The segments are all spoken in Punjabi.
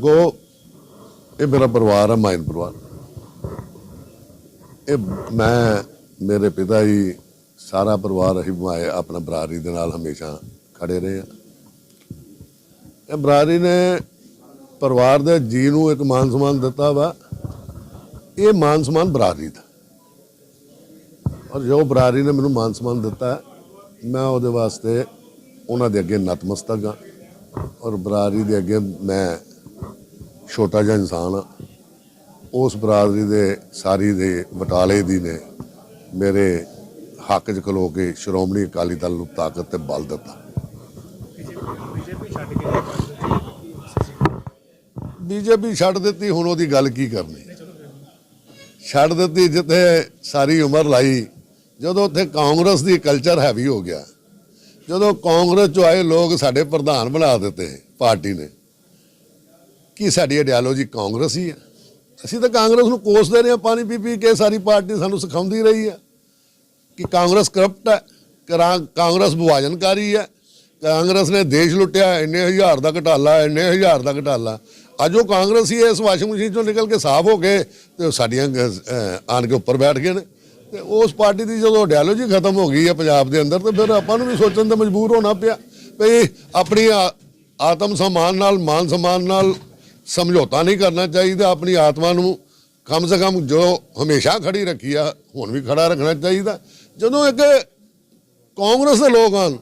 ਦੇਖੋ ਇਹ ਮੇਰਾ ਪਰਿਵਾਰ ਹੈ ਮਾਇਨ ਪਰਿਵਾਰ। ਇਹ ਮੈਂ, ਮੇਰੇ ਪਿਤਾ ਜੀ, ਸਾਰਾ ਪਰਿਵਾਰ ਅਸੀਂ ਮਾਏ ਆਪਣਾ ਬਰਾਦਰੀ ਦੇ ਨਾਲ ਹਮੇਸ਼ਾ ਖੜੇ ਰਹੇ ਆ। ਇਹ ਬਰਾਦਰੀ ਨੇ ਪਰਿਵਾਰ ਦੇ ਜੀ ਨੂੰ ਇੱਕ ਮਾਨ ਸਨਮਾਨ ਦਿੱਤਾ ਵਾ। ਇਹ ਮਾਨ ਸਨਮਾਨ ਬਰਾਦਰੀ ਦਾ। ਔਰ ਜੋ ਬਰਾਰੀ ਨੇ ਮੈਨੂੰ ਮਾਨ ਸਨਮਾਨ ਦਿੱਤਾ, ਮੈਂ ਉਹਦੇ ਵਾਸਤੇ ਉਹਨਾਂ ਦੇ ਅੱਗੇ ਨਤਮਸਤਕ ਹਾਂ ਔਰ ਬਰਾਰੀ ਦੇ ਅੱਗੇ ਮੈਂ ਛੋਟਾ ਜਿਹਾ ਇਨਸਾਨ ਹਾਂ ਉਸ ਬਰਾਦਰੀ ਦੇ ਸਾਰੀ ਦੇ ਬਟਾਲੇ ਦੀ ਨੇ ਮੇਰੇ ਹੱਕ 'ਚ ਖਲੋ ਕੇ ਸ਼੍ਰੋਮਣੀ ਅਕਾਲੀ ਦਲ ਨੂੰ ਤਾਕਤ ਤੇ ਬਲ ਦਿੱਤਾ। ਬੀਜੇਪੀ ਛੱਡ ਦਿੱਤੀ ਹੁਣ ਉਹਦੀ ਗੱਲ ਕੀ ਕਰਨੀ? ਛੱਡ ਦਿੱਤੀ ਜਿੱਥੇ ਸਾਰੀ ਉਮਰ ਲਾਈ ਜਦੋਂ ਉੱਥੇ ਕਾਂਗਰਸ ਦੀ ਕਲਚਰ ਹੈਵੀ ਹੋ ਗਿਆ। ਜਦੋਂ ਕਾਂਗਰਸ ਚੋਂ ਆਏ ਲੋਕ ਸਾਡੇ ਪ੍ਰਧਾਨ ਬਣਾ ਦਿੱਤੇ ਪਾਰਟੀ ਨੇ। ਕੀ ਸਾਡੀ ਆਈਡੀਓਲੋਜੀ ਕਾਂਗਰਸ ਹੀ ਹੈ ਅਸੀਂ ਤਾਂ ਕਾਂਗਰਸ ਨੂੰ ਕੋਸਦੇ ਰਹੇ ਹਾਂ ਪਾਣੀ ਪੀ ਪੀ ਕੇ ਸਾਰੀ ਪਾਰਟੀ ਸਾਨੂੰ ਸਿਖਾਉਂਦੀ ਰਹੀ ਹੈ ਕਿ ਕਾਂਗਰਸ ਕਰਪਟ ਹੈ ਕਰਾਂ- ਕਾਂਗਰਸ ਵਿਭਾਜਨਕਾਰੀ ਹੈ ਕਾਂਗਰਸ ਨੇ ਦੇਸ਼ ਲੁੱਟਿਆ ਇੰਨੇ ਹਜ਼ਾਰ ਦਾ ਘਟਾਲਾ ਇੰਨੇ ਹਜ਼ਾਰ ਦਾ ਘਟਾਲਾ ਅੱਜ ਉਹ ਕਾਂਗਰਸ ਹੀ ਇਸ ਵਾਸ਼ਿੰਗ ਮਸ਼ੀਨ ਚੋਂ ਨਿਕਲ ਕੇ ਸਾਫ਼ ਹੋ ਗਏ ਤੇ ਉਹ ਸਾਡੀਆਂ ਗ- ਅਹ ਆਣ ਕੇ ਉੱਪਰ ਬੈਠ ਗਏ ਨੇ ਤੇ ਉਸ ਪਾਰਟੀ ਦੀ ਜਦੋਂ ਆਈਡੀਓਲੋਜੀ ਖਤਮ ਹੋ ਗਈ ਹੈ ਪੰਜਾਬ ਦੇ ਅੰਦਰ ਤੇ ਫਿਰ ਆਪਾਂ ਨੂੰ ਵੀ ਸੋਚਣ ਤੇ ਮਜਬੂਰ ਹੋਣਾ ਪਿਆ ਵੀ ਆਪਣੀ ਆ- ਆਤਮ ਸਨਮਾਨ ਨਾਲ ਮਾਨ ਸਨਮਾਨ ਨਾਲ ਸਮਝੌਤਾ ਨਹੀਂ ਕਰਨਾ ਚਾਹੀਦਾ, ਆਪਣੀ ਆਤਮਾ ਨੂੰ ਕਮ ਸੇ ਕਮ ਜੋ ਹਮੇਸ਼ਾ ਖੜੀ ਰੱਖੀ ਆ, ਹੁਣ ਵੀ ਖੜਾ ਰੱਖਣਾ ਚਾਹੀਦਾ। ਜਦੋਂ ਇੱਕ ਕਾਂਗਰਸ ਦੇ ਲੋਕ ਹਨ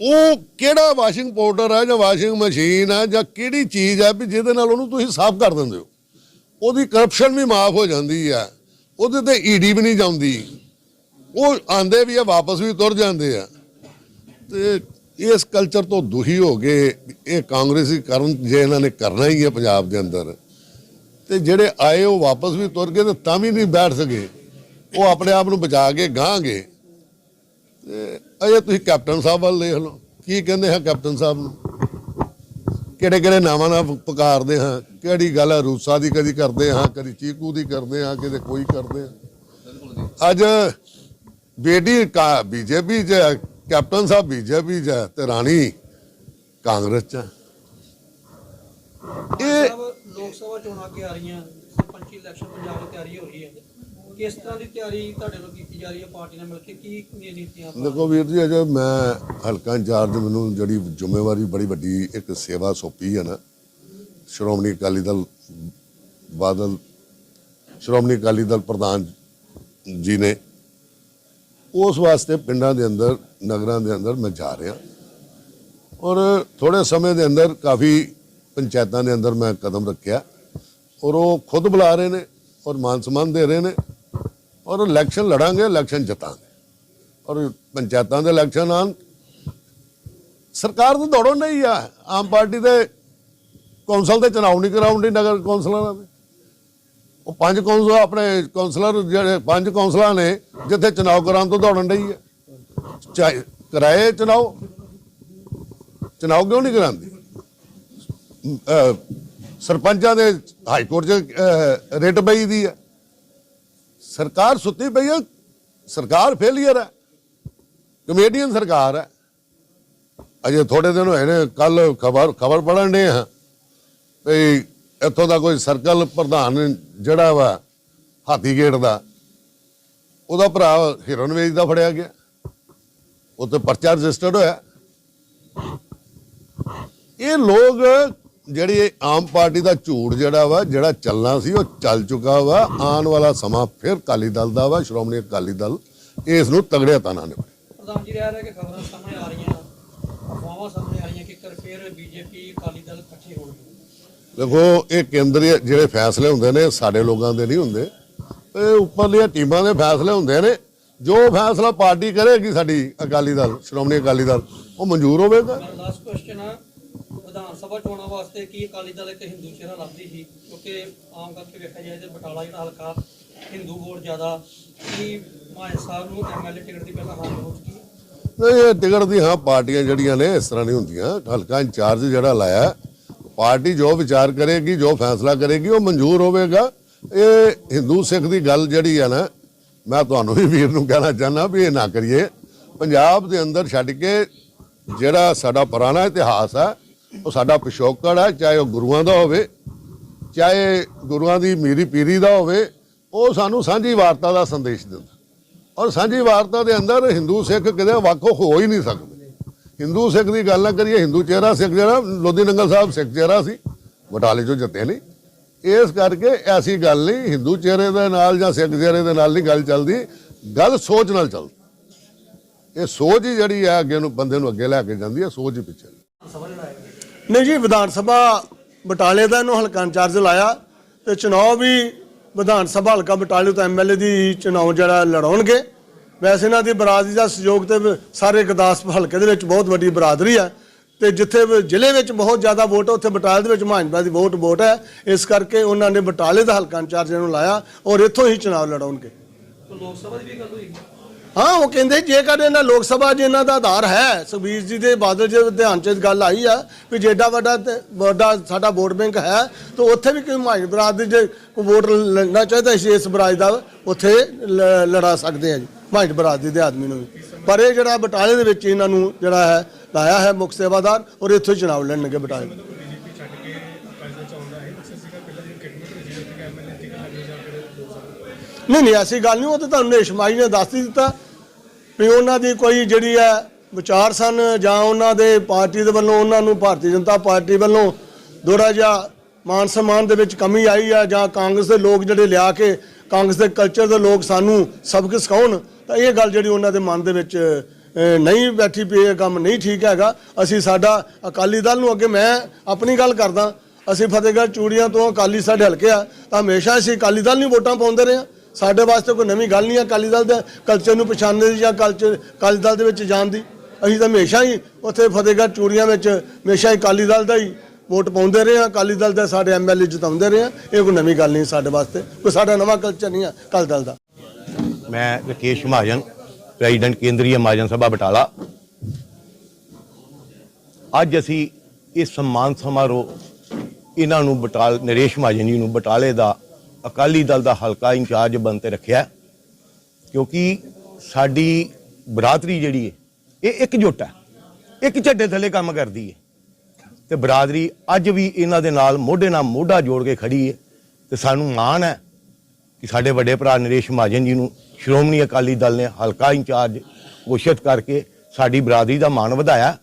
ਉਹ ਕਿਹੜਾ ਵਾਸ਼ਿੰਗ ਪਾਊਡਰ ਆ ਜਾਂ ਵਾਸ਼ਿੰਗ ਮਸ਼ੀਨ ਆ ਜਾਂ ਕਿਹੜੀ ਚੀਜ਼ ਆ ਵੀ ਜਿਹਦੇ ਨਾਲ ਉਹਨੂੰ ਤੁਸੀਂ ਸਾਫ਼ ਕਰ ਦਿੰਦੇ ਹੋ? ਉਹਦੀ ਕਰਪਸ਼ਨ ਵੀ ਮਾਫ ਹੋ ਜਾਂਦੀ ਆ, ਉਹਦੇ ਤੇ ਈਡੀ ਵੀ ਨਹੀਂ ਜਾਂਦੀ। ਉਹ ਆਂਦੇ ਵੀ ਆ, ਵਾਪਸ ਵੀ ਤੁਰ ਜਾਂਦੇ ਆ। ਤੇ ਇਸ ਕਲਚਰ ਤੋਂ ਦੁਖੀ ਹੋ ਗਏ ਇਹ ਕਾਂਗਰਸੀ ਕਰਨ ਜੇ ਇਹਨਾਂ ਨੇ ਕਰਨਾ ਹੀ ਹੈ ਪੰਜਾਬ ਦੇ ਅੰਦਰ, ਤੇ ਜਿਹੜੇ ਆਏ ਉਹ ਵਾਪਸ ਵੀ ਤੁਰ ਗਏ ਤੇ ਤਾਂ ਵੀ ਨਹੀਂ ਬੈਠ ਸਕੇ। ਉਹ ਆਪਣੇ ਆਪ ਨੂੰ ਬਚਾ ਕੇ ਗਾਂਗੇ। ਤੇ ਅਜੇ ਤੁਸੀਂ ਕੈਪਟਨ ਸਾਹਿਬ ਵੱਲ ਦੇਖ ਲਓ, ਕੀ ਕਹਿੰਦੇ ਹਾਂ ਕੈਪਟਨ ਸਾਹਿਬ ਨੂੰ? ਕਿਹੜੇ ਕਿਹੜੇ ਨਾਵਾਂ ਨਾਲ ਪੁਕਾਰਦੇ ਹਾਂ ਕਿਹੜੀ ਗੱਲ ਹੈ ਰੂਸਾ ਦੀ ਕਦੀ ਕਰਦੇ ਹਾਂ ਕਦੀ ਚੀਕੂ ਦੀ ਕਰਦੇ ਹਾਂ ਕਿਤੇ ਕੋਈ ਕਰਦੇ ਹਾਂ ਅੱਜ ਬੇਟੀ ਕਾ ਬੀਜੇਪੀ ਚ ਕੈਪਟਨ ਸਾਹਿਬ ਬੀਜੇਪੀ ਚ ਹੈ ਤੇ ਰਾਣੀ ਕਾਂਗਰਸ ਚ। ਇਹ ਲੋਕ ਸਭਾ ਚੋਣਾਂ ਅੱਗੇ ਆ ਰਹੀਆਂ ਸਰਪੰਚੀ ਇਲੈਕਸ਼ਨ ਪੰਜਾਬ ਦੀ ਤਿਆਰੀ ਹੋ ਰਹੀ ਹੈ। ਕਿਸ ਤਰ੍ਹਾਂ ਦੀ ਤਿਆਰੀ ਤੁਹਾਡੇ ਵੱਲੋਂ ਕੀਤੀ ਜਾ ਰਹੀ ਹੈ ਪਾਰਟੀ ਨਾਲ ਮਿਲ ਕੇ? ਕੀ ਨੀਤੀਆਂ ਦੇਖੋ ਵੀਰ ਜੀ ਅਜੇ ਮੈਂ ਹਲਕਾ ਇੰਚਾਰਜ ਮੈਨੂੰ ਜਿਹੜੀ ਜ਼ਿੰਮੇਵਾਰੀ ਬੜੀ ਵੱਡੀ ਇੱਕ ਸੇਵਾ ਸੌਂਪੀ ਹੈ ਨਾ ਸ਼੍ਰੋਮਣੀ ਅਕਾਲੀ ਦਲ ਬਾਦਲ ਸ਼੍ਰੋਮਣੀ ਅਕਾਲੀ ਦਲ ਪ੍ਰਧਾਨ ਜੀ ਨੇ ਉਸ ਵਾਸਤੇ ਪਿੰਡਾਂ ਦੇ ਅੰਦਰ, ਨਗਰਾਂ ਦੇ ਅੰਦਰ ਮੈਂ ਜਾ ਰਿਹਾ। ਔਰ ਥੋੜੇ ਸਮੇਂ ਦੇ ਅੰਦਰ ਕਾਫੀ ਪੰਚਾਇਤਾਂ ਦੇ ਅੰਦਰ ਮੈਂ ਕਦਮ ਰੱਖਿਆ। ਔਰ ਉਹ ਖੁਦ ਬੁਲਾ ਰਹੇ ਨੇ ਔਰ ਮਾਨ ਸਨਮਾਨ ਦੇ ਰਹੇ ਨੇ। ਔਰ ਇਲੈਕਸ਼ਨ ਲੜਾਂਗੇ, ਇਲੈਕਸ਼ਨ ਜਿੱਤਾਂਗੇ। ਔਰ ਪੰਚਾਇਤਾਂ ਦੇ ਇਲੈਕਸ਼ਨ ਆਨ ਸਰਕਾਰ ਤਾਂ ਦੌੜੋ ਨਹੀਂ ਆ। ਆਮ ਪਾਰਟੀ ਦੇ ਕੌਂਸਲ ਦੇ ਚੁਣਾਵ ਨਹੀਂ ਕਰਾਉਂਦੀ ਨਗਰ ਕੌਂਸਲਰਾਂ ਦੇ। ਉਹ ਪੰਜ ਕੌਂਸਲ, ਆਪਣੇ ਕੌਂਸਲਰ ਜਿਹੜੇ ਪੰਜ ਕੌਂਸਲਾਂ ਨੇ ਜਿੱਥੇ ਚੁਣਾਵ ਕਰਾਉਣ ਤੋਂ ਦੌੜਨ ਡਈ ਹੈ। ਚਾਹੇ ਕਰਾਏ ਚੁਣਾਵ ਚੁਣਾਵ ਕਿਉਂ ਨਹੀਂ ਕਰਾਉਂਦੀ? ਸਰਪੰਚਾਂ ਦੇ ਹਾਈ ਕੋਰਟ 'ਚ ਅਹ, ਰਿਟ ਪਈ ਦੀ ਹੈ। ਸਰਕਾਰ ਸੁੱਤੀ ਪਈ ਹੈ ਸਰਕਾਰ ਫੇਲੀਅਰ ਹੈ। ਕਮੇਡੀਅਨ ਸਰਕਾਰ ਹੈ। ਅਜੇ ਥੋੜੇ ਦਿਨ ਹੋਏ ਨੇ ਕੱਲ ਖਬਰ ਖਬਰ ਪੜਨ ਦੇ ਹਾਂ। ਵੀ ਇੱਥੋਂ ਦਾ ਕੋਈ ਸਰਕਲ ਪ੍ਰਧਾਨ ਜਿਹੜਾ ਵਾ ਹਾਥੀ ਗੇਟ ਦਾ ਉਹਦਾ ਭਰਾ ਹੀਰਨ ਵੇਚ ਦਾ ਫੜਿਆ ਗਿਆ। ਉੱਤੇ ਪਰਚਾ ਰਜਿਸਟਰਡ ਹੋਇਆ। ਇਹ ਲੋਕ ਜਿਹੜੀ ਆਮ ਪਾਰਟੀ ਦਾ ਝੂਠ ਜਿਹੜਾ ਵਾ ਜਿਹੜਾ ਚੱਲਣਾ ਸੀ ਉਹ ਚੱਲ ਚੁੱਕਾ ਵਾ। ਆਉਣ ਵਾਲਾ ਸਮਾਂ ਫਿਰ ਅਕਾਲੀ ਦਲ ਦਾ ਵਾ ਸ਼੍ਰੋਮਣੀ ਅਕਾਲੀ ਦਲ। ਇਸ ਨੂੰ ਤਗੜੇ ਹੱਥਾਂ ਨਾਲ ਨਿਭਾਏ ਪ੍ਰਧਾਨ ਜੀ ਰਹਿ ਰਿਹਾ ਕਿ ਖਬਰਾਂ ਸਾਹਮਣੇ ਆ ਰਹੀਆਂ। ਅਫਵਾਹਾਂ ਸਾਹਮਣੇ ਆ ਰਹੀਆਂ ਕਿ ਕਰ ਫਿਰ ਬੀਜੇਪੀ ਅਕਾਲੀ ਦਲ ਇਕੱਠੇ ਹੋਣਗੇ। ਦੇਖੋ ਇਹ ਕੇਂਦਰੀ ਜਿਹੜੇ ਫੈਸਲੇ ਹੁੰਦੇ ਨੇ ਸਾਡੇ ਲੋਕਾਂ ਦੇ ਨਹੀਂ ਹੁੰਦੇ। ਇਹ ਉੱਪਰਲੀਆਂ ਟੀਮਾਂ ਦੇ ਫੈਸਲੇ ਹੁੰਦੇ ਨੇ। ਜੋ ਫੈਸਲਾ ਪਾਰਟੀ ਕਰੇਗੀ ਸਾਡੀ ਅਕਾਲੀ ਦਲ ਸ਼੍ਰੋਮਣੀ ਅਕਾਲੀ ਦਲ ਉਹ ਮਨਜ਼ੂਰ ਹੋਵੇਗਾ। ਲਾਸਟ ਕੁਐਸਚਨ ਆ। ਵਿਧਾਨ ਸਭਾ ਚੋਣਾਂ ਵਾਸਤੇ ਕੀ ਅਕਾਲੀ ਦਲ ਇੱਕ ਹਿੰਦੂ ਚਿਹਰਾ ਲੱਭਦੀ ਸੀ? ਕਿਉਂਕਿ ਆਮ ਕਰਕੇ ਵੇਖਿਆ ਜਾਏ ਤੇ ਬਟਾਲਾ ਜਿਹੜਾ ਹਲਕਾ ਹਿੰਦੂ ਵੋਟ ਜ਼ਿਆਦਾ। ਕੀ ਮਾਨ ਸਾਹਿਬ ਨੂੰ ਐਮਐਲਏ ਟਿਕਟ ਦੀ ਪਹਿਲਾਂ ਹਾਰ ਹੋ ਚੁੱਕੀ ਨਹੀਂ ਇਹ ਟਿਕਟ ਦੀ ਹਾਂ ਪਾਰਟੀਆਂ ਜਿਹੜੀਆਂ ਨੇ ਇਸ ਤਰ੍ਹਾਂ ਨਹੀਂ ਹੁੰਦੀਆਂ। ਹਲਕਾ ਇੰਚਾਰਜ ਜਿਹੜਾ ਲਾਇਆ ਪਾਰਟੀ ਜੋ ਵਿਚਾਰ ਕਰੇਗੀ ਜੋ ਫੈਸਲਾ ਕਰੇਗੀ ਉਹ ਮਨਜ਼ੂਰ ਹੋਵੇਗਾ। ਇਹ ਹਿੰਦੂ ਸਿੱਖ ਦੀ ਗੱਲ ਜਿਹੜੀ ਆ ਨਾ, ਮੈਂ ਤੁਹਾਨੂੰ ਵੀ ਵੀਰ ਨੂੰ ਕਹਿਣਾ ਚਾਹੁੰਦਾ ਵੀ ਇਹ ਨਾ ਕਰੀਏ। ਪੰਜਾਬ ਦੇ ਅੰਦਰ ਛੱਡ ਕੇ ਜਿਹੜਾ ਸਾਡਾ ਪੁਰਾਣਾ ਇਤਿਹਾਸ ਹੈ ਉਹ ਸਾਡਾ ਪਿਛੋਕੜ ਹੈ ਚਾਹੇ ਉਹ ਗੁਰੂਆਂ ਦਾ ਹੋਵੇ, ਚਾਹੇ ਗੁਰੂਆਂ ਦੀ ਮੀਰੀ ਪੀਰੀ ਦਾ ਹੋਵੇ, ਉਹ ਸਾਨੂੰ ਸਾਂਝੀ ਵਾਰਤਾ ਦਾ ਸੰਦੇਸ਼ ਦਿੰਦਾ। ਔਰ ਸਾਂਝੀ ਵਾਰਤਾ ਦੇ ਅੰਦਰ ਹਿੰਦੂ ਸਿੱਖ ਕਿਤੇ ਵੱਖ ਹੋ ਹੀ ਨਹੀਂ ਸਕਦੇ। ਹਿੰਦੂ ਸਿੱਖ ਦੀ ਗੱਲ ਨਾ ਕਰੀਏ, ਹਿੰਦੂ ਚਿਹਰਾ ਸਿੱਖ ਜਿਹੜਾ, ਲੋਧੀ ਨੰਗਲ ਸਾਹਿਬ ਸਿੱਖ ਚਿਹਰਾ ਸੀ, ਬਟਾਲੇ ਚੋਂ ਜਿੱਤੇ ਨਹੀਂ ਇਸ ਕਰਕੇ ਐਸੀ ਗੱਲ ਨਹੀਂ, ਹਿੰਦੂ ਚਿਹਰੇ ਦੇ ਨਾਲ ਜਾਂ ਸਿੱਖ ਚਿਹਰੇ ਦੇ ਨਾਲ ਨਹੀਂ ਗੱਲ ਚੱਲਦੀ, ਗੱਲ ਸੋਚ ਨਾਲ ਚੱਲ ਇਹ ਸੋਚ ਹੀ ਜਿਹੜੀ ਹੈ, ਅੱਗੇ ਨੂੰ ਬੰਦੇ ਨੂੰ ਅੱਗੇ ਲੈ ਕੇ ਜਾਂਦੀ ਹੈ, ਸੋਚ ਹੀ ਪਿੱਛੇ। ਨਹੀਂ ਜੀ, ਵਿਧਾਨ ਸਭਾ ਬਟਾਲੇ ਦਾ ਇਹਨੂੰ ਹਲਕਾ ਇੰਚਾਰਜ ਲਾਇਆ, ਤੇ ਚੁਣਾਵ ਵੀ ਵਿਧਾਨ ਸਭਾ ਹਲਕਾ ਬਟਾਲੇ ਤੋਂ ਐਮਐਲਏ ਦੀ ਚੁਣਾਵ ਜਿਹੜਾ ਲੜਾਉਣਗੇ। ਵੈਸੇ ਇਹਨਾਂ ਦੀ ਬਰਾਦਰੀ ਦਾ ਸਹਿਯੋਗ ਤੇ ਸਾਰੇ ਗੁਰਦਾਸਪੁਰ ਹਲਕੇ ਦੇ ਵਿੱਚ ਬਹੁਤ ਵੱਡੀ ਬਰਾਦਰੀ ਹੈ। ਤੇ ਜਿੱਥੇ ਜ਼ਿਲ੍ਹੇ ਵਿੱਚ ਬਹੁਤ ਜ਼ਿਆਦਾ ਵੋਟ ਉੱਥੇ ਬਟਾਲੇ ਦੇ ਵਿੱਚ ਮਹਾਂਜਪਾ ਦੀ ਵੋਟ ਵੋਟ ਹੈ। ਇਸ ਕਰਕੇ ਉਹਨਾਂ ਨੇ ਬਟਾਲੇ ਦਾ ਹਲਕਾ ਇੰਚਾਰਜ ਇਹਨੂੰ ਲਾਇਆ ਔਰ ਇੱਥੋਂ ਹੀ ਚੁਣਾਵ ਲੜਾਉਣਗੇ। ਤਾਂ ਲੋਕ ਸਭਾ ਦੀ ਵੀ ਗੱਲ ਹੋਈ? ਹਾਂ ਉਹ ਕਹਿੰਦੇ ਜੇਕਰ ਇਹਨਾਂ ਲੋਕ ਸਭਾ 'ਚ ਇਹਨਾਂ ਦਾ ਆਧਾਰ ਹੈ ਸੁਖਬੀਰ ਜੀ ਦੇ ਬਾਦਲ ਜੀ ਦੇ ਧਿਆਨ 'ਚ ਗੱਲ ਆਈ ਆ ਵੀ ਜੇਡਾ ਵੱਡਾ ਤੇ ਵੱਡਾ ਸਾਡਾ ਵੋਟ ਬੈਂਕ ਹੈ ਤਾਂ ਉੱਥੇ ਵੀ ਕੋਈ ਮਾਈ ਬਰਾਦਰੀ ਜੇ ਕੋਈ ਵੋਟ ਲੜਨਾ ਚਾਹੀਦਾ ਇਸ ਬਰਾਜ ਦਾ ਉੱਥੇ ਲੜਾ ਸਕਦੇ ਆ ਜੀ ਮਾਈ ਬਰਾਦਰੀ ਦੇ ਆਦਮੀ ਨੂੰ ਵੀ। ਪਰ ਇਹ ਜਿਹੜਾ ਬਟਾਲੇ ਦੇ ਵਿੱਚ ਇਹਨਾਂ ਨੂੰ ਜਿਹੜਾ ਹੈ ਲਾਇਆ ਹੈ ਮੁੱਖ ਸੇਵਾਦਾਰ ਔਰ ਇੱਥੋਂ ਚੁਣਾਵ ਲੜਨਗੇ ਬਟਾਲੇ। ਨਹੀਂ ਨਹੀਂ ਐਸੀ ਗੱਲ ਨਹੀਂ ਉਹ ਤਾਂ ਤੁਹਾਨੂੰ ਨੇਸ਼ਮਾਈ ਨੇ ਦੱਸ ਹੀ ਦਿੱਤਾ ਵੀ ਉਹਨਾਂ ਦੀ ਕੋਈ ਜਿਹੜੀ ਹੈ ਵਿਚਾਰ ਸਨ ਜਾਂ ਉਹਨਾਂ ਦੇ ਪਾਰਟੀ ਦੇ ਵੱਲੋਂ ਉਹਨਾਂ ਨੂੰ ਭਾਰਤੀ ਜਨਤਾ ਪਾਰਟੀ ਵੱਲੋਂ ਥੋੜ੍ਹਾ ਜਿਹਾ ਮਾਨ ਸਨਮਾਨ ਦੇ ਵਿੱਚ ਕਮੀ ਆਈ ਆ ਜਾਂ ਕਾਂਗਰਸ ਦੇ ਲੋਕ ਜਿਹੜੇ ਲਿਆ ਕੇ ਕਾਂਗਰਸ ਦੇ ਕਲਚਰ ਦੇ ਲੋਕ ਸਾਨੂੰ ਸਬਕ ਸਿਖਾਉਣ, ਤਾਂ ਇਹ ਗੱਲ ਜਿਹੜੀ ਉਹਨਾਂ ਦੇ ਮਨ ਦੇ ਵਿੱਚ ਨਹੀਂ ਬੈਠੀ ਪਈ, ਇਹ ਕੰਮ ਨਹੀਂ ਠੀਕ ਹੈਗਾ। ਅਸੀਂ ਸਾਡਾ ਅਕਾਲੀ ਦਲ ਨੂੰ ਅੱਗੇ ਮੈਂ ਆਪਣੀ ਗੱਲ ਕਰਦਾ, ਅਸੀਂ ਫਤਿਹਗੜ੍ਹ ਚੂੜੀਆਂ ਤੋਂ ਅਕਾਲੀ ਸਾਡੇ ਹਲਕੇ ਆ, ਤਾਂ ਹਮੇਸ਼ਾ ਅਸੀਂ ਅਕਾਲੀ ਦਲ ਨੂੰ ਵੋਟਾਂ ਪਾਉਂਦੇ ਰਹੇ ਹਾਂ ਸਾਡੇ ਵਾਸਤੇ ਕੋਈ ਨਵੀਂ ਗੱਲ ਨਹੀਂ ਹੈ ਅਕਾਲੀ ਦਲ ਦੇ ਕਲਚਰ ਨੂੰ ਪਛਾਣਨ ਦੀ ਜਾਂ ਕਲਚਰ ਅਕਾਲੀ ਦਲ ਦੇ ਵਿੱਚ ਜਾਣ ਦੀ। ਅਸੀਂ ਤਾਂ ਹਮੇਸ਼ਾ ਹੀ ਉੱਥੇ ਫਤਿਹਗੜ੍ਹ ਚੂੜੀਆਂ ਵਿੱਚ, ਹਮੇਸ਼ਾ ਹੀ ਅਕਾਲੀ ਦਲ ਦਾ ਹੀ ਵੋਟ ਪਾਉਂਦੇ ਰਹੇ ਹਾਂ, ਅਕਾਲੀ ਦਲ ਦੇ ਸਾਡੇ ਐਮਐਲਏ ਜਿਤਾਉਂਦੇ ਰਹੇ ਹਾਂ। ਇਹ ਕੋਈ ਨਵੀਂ ਗੱਲ ਨਹੀਂ ਸਾਡੇ ਵਾਸਤੇ। ਕੋਈ ਸਾਡਾ ਨਵਾਂ ਕਲਚਰ ਨਹੀਂ ਹੈ ਅਕਾਲੀ ਦਲ ਦਾ। ਮੈਂ ਰਕੇਸ਼ ਮਹਾਜਨ, ਪ੍ਰੈਜ਼ੀਡੈਂਟ ਕੇਂਦਰੀ ਮਹਾਜਨ ਸਭਾ ਬਟਾਲਾ। ਅੱਜ ਅਸੀਂ ਇਹ ਸਨਮਾਨ ਸਮਾਰੋਹ ਇਹਨਾਂ ਨੂੰ ਬਟਾਲ, ਨਰੇਸ਼ ਮਹਾਜਨ ਜੀ ਨੂੰ ਬਟਾਲੇ ਦਾ ਅਕਾਲੀ ਦਲ ਦਾ ਹਲਕਾ ਇੰਚਾਰਜ ਬਣ ਤੇ ਰੱਖਿਆ। ਕਿਉਂਕਿ ਸਾਡੀ ਬਰਾਦਰੀ ਜਿਹੜੀ ਹੈ, ਇਹ ਇੱਕ ਜੁੱਟ ਹੈ। ਇੱਕ ਝੱਡੇ ਥੱਲੇ ਕੰਮ ਕਰਦੀ ਹੈ। ਤੇ ਬਰਾਦਰੀ ਅੱਜ ਵੀ ਇਹਨਾਂ ਦੇ ਨਾਲ ਮੋਢੇ ਨਾਲ ਮੋਢਾ ਜੋੜ ਕੇ ਖੜੀ ਹੈ ਤੇ ਸਾਨੂੰ ਮਾਣ ਹੈ ਕਿ ਸਾਡੇ ਵੱਡੇ ਭਰਾ ਨਰੇਸ਼ ਮਹਾਜਨ ਜੀ ਨੂੰ ਸ਼੍ਰੋਮਣੀ ਅਕਾਲੀ ਦਲ ਨੇ ਹਲਕਾ ਇੰਚਾਰਜ ਘੋਸ਼ਿਤ ਕਰਕੇ ਸਾਡੀ ਬਰਾਦਰੀ ਦਾ ਮਾਣ ਵਧਾਇਆ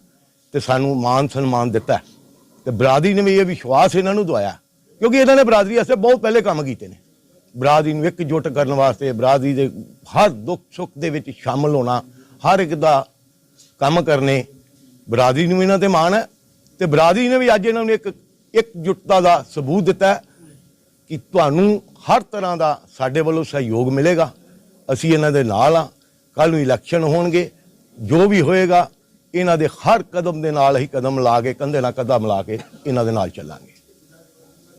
ਤੇ ਸਾਨੂੰ ਮਾਨ ਸਨਮਾਨ ਦਿੱਤਾ। ਤੇ ਬਰਾਦਰੀ ਨੇ ਵੀ ਇਹ ਵਿਸ਼ਵਾਸ ਇਹਨਾਂ ਨੂੰ ਦਵਾਇਆ, ਕਿਉਂਕਿ ਇਹਨਾਂ ਨੇ ਬਰਾਦਰੀ ਵਾਸਤੇ ਬਹੁਤ ਪਹਿਲੇ ਕੰਮ ਕੀਤੇ ਨੇ। ਬਰਾਦਰੀ ਨੂੰ ਇਕਜੁੱਟ ਕਰਨ ਵਾਸਤੇ ਬਰਾਦਰੀ ਦੇ ਹਰ ਦੁੱਖ ਸੁੱਖ ਦੇ ਵਿੱਚ ਸ਼ਾਮਲ ਹੋਣਾ, ਹਰ ਇੱਕ ਦਾ ਕੰਮ ਕਰਨੇ ਬਰਾਦਰੀ ਨੂੰ ਇਹਨਾਂ ਤੇ ਮਾਣ ਹੈ। ਤੇ ਬਰਾਦਰੀ ਨੇ ਵੀ ਅੱਜ ਇਹਨਾਂ ਨੂੰ ਇੱਕ ਇਕਜੁੱਟਤਾ ਦਾ ਸਬੂਤ ਦਿੱਤਾ ਕਿ ਤੁਹਾਨੂੰ ਹਰ ਤਰ੍ਹਾਂ ਦਾ ਸਾਡੇ ਵੱਲੋਂ ਸਹਿਯੋਗ ਮਿਲੇਗਾ। ਅਸੀਂ ਇਹਨਾਂ ਦੇ ਨਾਲ ਆ ਕੱਲ ਨੂੰ ਇਲੈਕਸ਼ਨ ਹੋਣਗੇ। ਜੋ ਵੀ ਹੋਏਗਾ, ਇਹਨਾਂ ਦੇ ਹਰ ਕਦਮ ਦੇ ਨਾਲ ਹੀ ਕਦਮ ਲਾ ਕੇ, ਕੰਧੇ ਨਾਲ ਕਦਮ ਲਾ ਕੇ ਇਹਨਾਂ ਦੇ ਨਾਲ ਚੱਲਾਂਗੇ।